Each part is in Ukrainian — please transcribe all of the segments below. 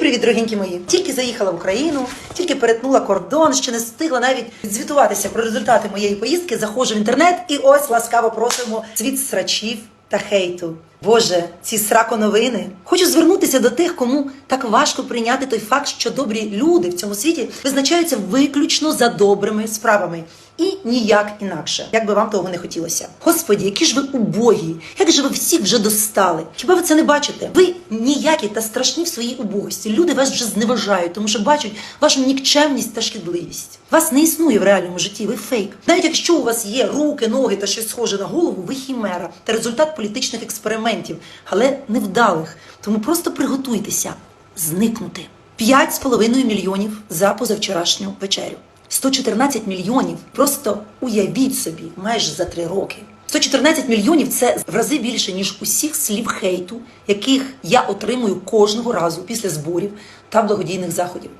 привіт, дорогенькі мої! Тільки заїхала в Україну, тільки перетнула кордон, ще не встигла навіть звітуватися про результати моєї поїздки. Заходжу в інтернет і ось ласкаво просимо світ срачів та хейту. Боже, ці сраконовини. Хочу звернутися до тих, кому так важко прийняти той факт, що добрі люди в цьому світі визначаються виключно за добрими справами. І ніяк інакше, як би вам того не хотілося. Господі, які ж ви убогі, як же ви всіх вже достали? Хіба ви це не бачите? Ви ніякі та страшні в своїй убогості. Люди вас вже зневажають, тому що бачать вашу нікчемність та шкідливість. Вас не існує в реальному житті, ви фейк. Навіть якщо у вас є руки, ноги та щось схоже на голову, ви хімера та результат політичних експериментів, але невдалих. Тому просто приготуйтеся зникнути. 5,5 мільйонів за позавчорашню вечерю. 114 мільйонів. Просто уявіть собі, майже за три роки. 114 мільйонів це в рази більше, ніж усіх слів хейту, яких я отримую кожного разу після зборів та благодійних заходів.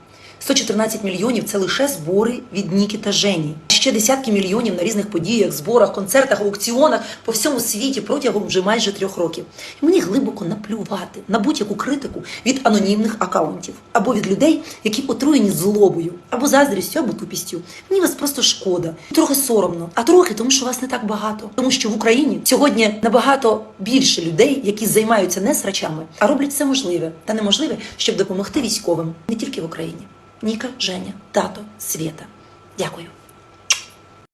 114 мільйонів це лише збори від Ніки та Жені. Ще десятки мільйонів на різних подіях, зборах, концертах, аукціонах по всьому світі протягом вже майже трьох років. І мені глибоко наплювати на будь-яку критику від анонімних акаунтів або від людей, які отруєні злобою, або заздрістю, або тупістю. Мені вас просто шкода, трохи соромно, а трохи тому, що вас не так багато. Тому що в Україні сьогодні набагато більше людей, які займаються не срачами, а роблять все можливе та неможливе, щоб допомогти військовим не тільки в Україні. Ніка, Женя, тато, Свєта. Дякую.